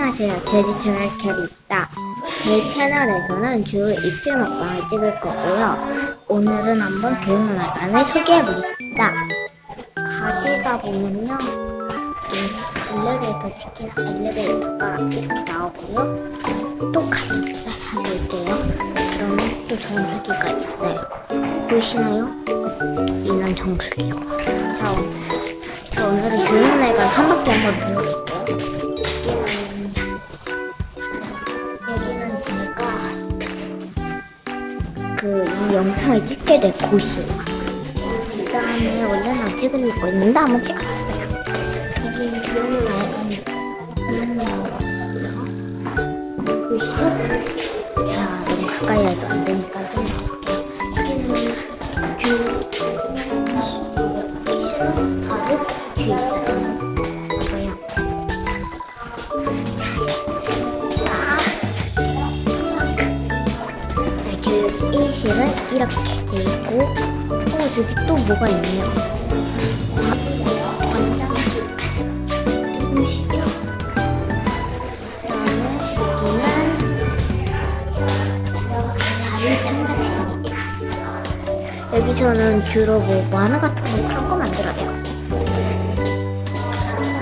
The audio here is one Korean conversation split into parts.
안녕하세요. 돼지 채널 캐리입니다. 제 채널에서는 주로 입질 먹방을 찍을 거고요. 오늘은 한번 교육문화관을 소개해 보겠습니다. 가시다 보면요. 이 엘리베이터 치킨 엘리베이터가 이렇게 나오고요. 또 가입니다. 해볼게요. 그러면 또 정수기가 있어요. 보이시나요? 이런 오늘, 자 오늘은 교육문화관 한 바퀴 한번 돌려볼게요. 그 이 영상을 찍게 된 곳이에요. 그 다음에 원래는 찍을 거 있는데 한번 찍어봤어요. 여기 귀여운 아이가 보이시죠? 자, 너무 가까이 해도 안되 1실은 이렇게 돼 있고, 어, 저기 또 뭐가 있네요. 여기서는 주로 뭐 만화 같은 거 그런 거 만들어요.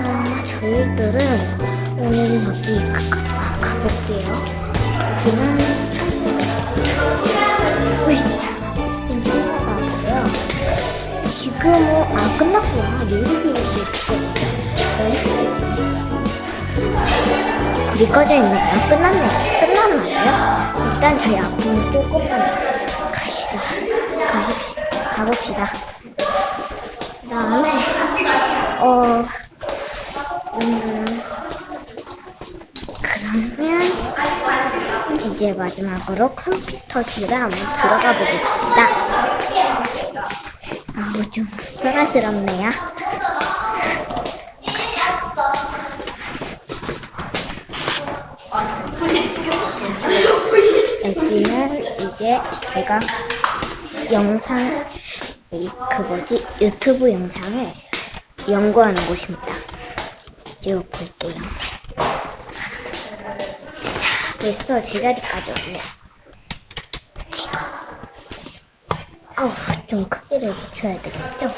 아, 저희들은 오늘 여기 끝까지 막 가볼게요. 여기는 지금은 아 끝났구나. 요리비로 있을 네. 불이 꺼져 있나요? 끝났네요. 끝났나요? 일단 저희 앞으로 조금만 가시다. 가십시다. 가봅시다. 그 다음에 어 음, 그러면 이제 마지막으로 컴퓨터실에 한번 들어가 보겠습니다. 아우 좀 썰어스럽네요. 여기는 이제 제가 영상 이그 뭐지 유튜브 영상을 연구하는 곳입니다. 이거 볼게요. 자, 벌써 제자리까지 왔네요. 아우, 좀 크기를 붙여야 되겠죠? 자,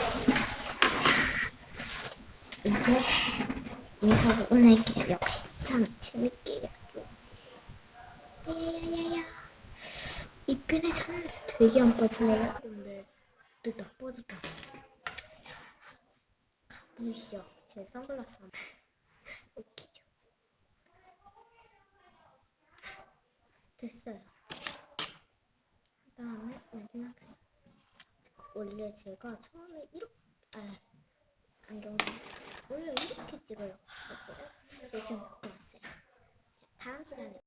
이제 인사를 보낼게요. 역시 참 재밌게 해야죠. 야야야야. 이 편에 사는데 되게 안 빠지네요. 근데 또 나빠졌다. 자, 보이시죠? 제 선글라스 한 웃기죠? 됐어요. 그 다음에 마지막 스- 원래 제가 처음에 이렇게 아 안경 원래 이렇게 찍어요. 어쩌요? 요즘 바꿔봤어요. 자, 다음 시간에